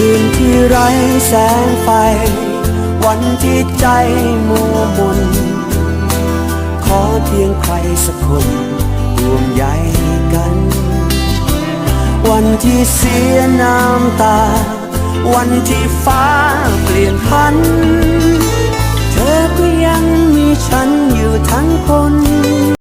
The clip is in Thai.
คืนที่ไร้แสงไฟ วันที่ใจมัวมน ขอเพียงใครสักคนร่วมใยกัน วันที่เสียน้ำตา วันที่ฟ้าเปลี่ยน